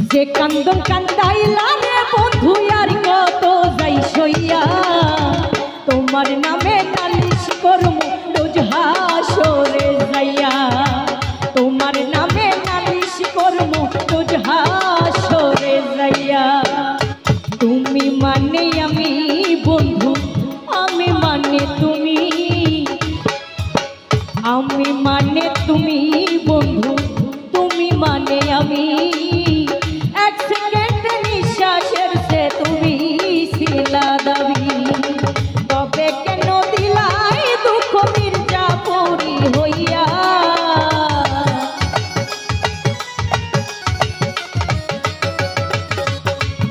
যে কান্দন কান্দাইলা রে বন্ধু, আর কত যাই সইয়া। তোমার নামে নালিশ করম রোজ হাসরে যাইয়া। তোমার নামে নালিশ করম রোজ হাসরে যাইয়া। তুমি মানে আমি বন্ধু, আমি মানে তুমি। আমি মানে তুমি বন্ধু।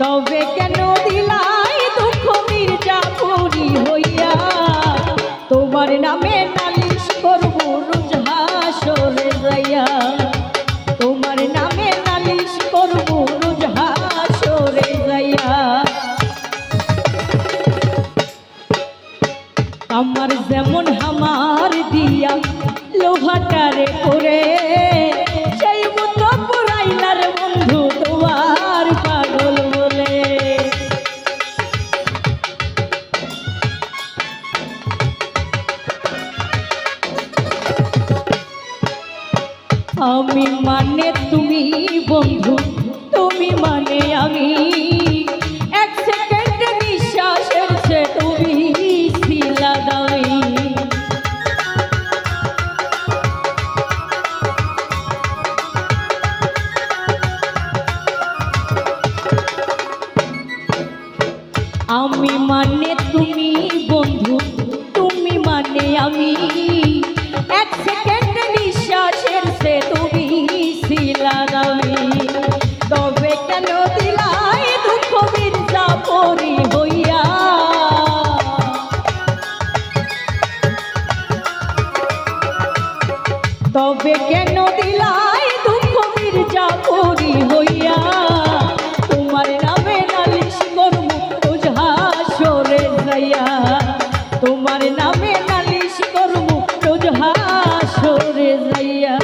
তবে কেন দিলাই দুঃখ মির্জাপুরি হইয়া? তোমার নামে নালিশ আমি মানে তুমি বন্ধু তুমি মানে আমি। এক সেকেন্ড তুমি আমি মানে তুমি কেন দিলাই দুঃখ মির্জা হইয়া? তোমার নামে নালিশ করব রোজ হাসরে যাইয়া। তোমার নামে নালিশ করব হাসরে যাইয়া।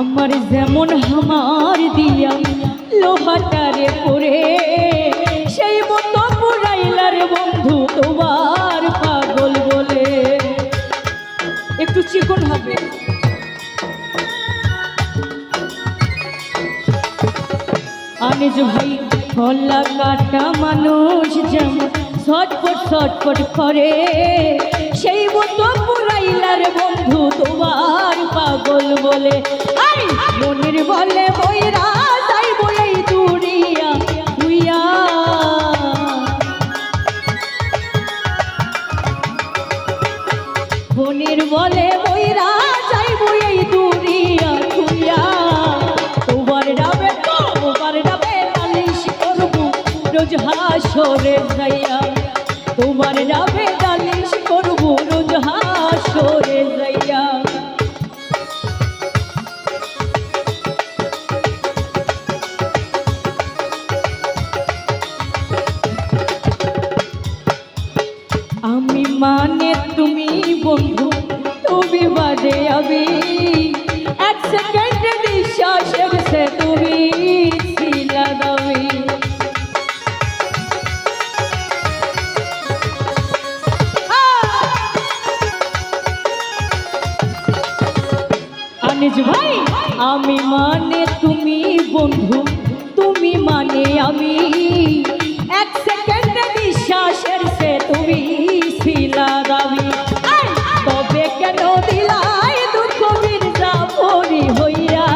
আমার যেমন হামার দিয়া লোহাটারে পরে আনিজ ভাই গলা কাটা মানুষ যেমন ছটফট ছটফট করে, সেই মতো পুরাইলার বন্ধু তোমার পাগল বলে। আই মনের বলে বইরা, তাই বলেই দুরিয়া তুইয়া মনের বলে বইরা রোজ হাসরে তোমার নামে নালিশ করব রোজ হাসরে আমি মানে তুমি বন্ধু, তুমি বাদে আমি এক সেকেন্ড আনিজ ভাই, আমি মানে তুমি বন্ধু, তুমি মানে আমি। এক সেকেন্ড নিঃশ্বাসের সে তুমি শিলা দাবি তবে কেন দিলাই দুঃখ মির্জা পরি হইয়া?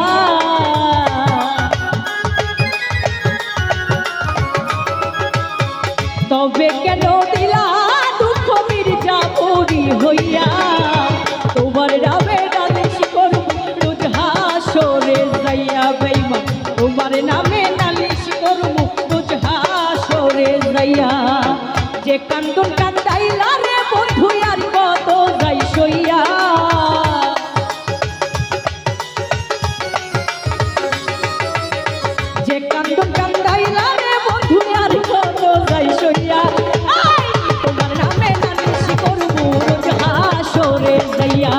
তবে কেন দিলা দুঃখ মির্জা পরি হইয়া? কান্দন কান্দাইলা রে বন্ধু, আর কত যাই সইয়া। যে কান্দন কান্দাইলা রে বন্ধু, আর কত যাই সইয়া। তোমার নামে নালিশ করব, রোজ হাসরে যাইয়া।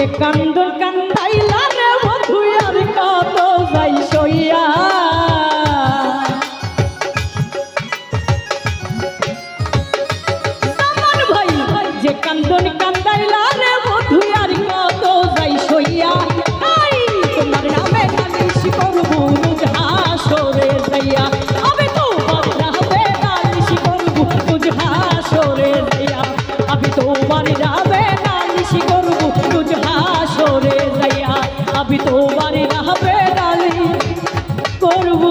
যে কান্দন কান্দাইলা তোমার নামে নালিশ করব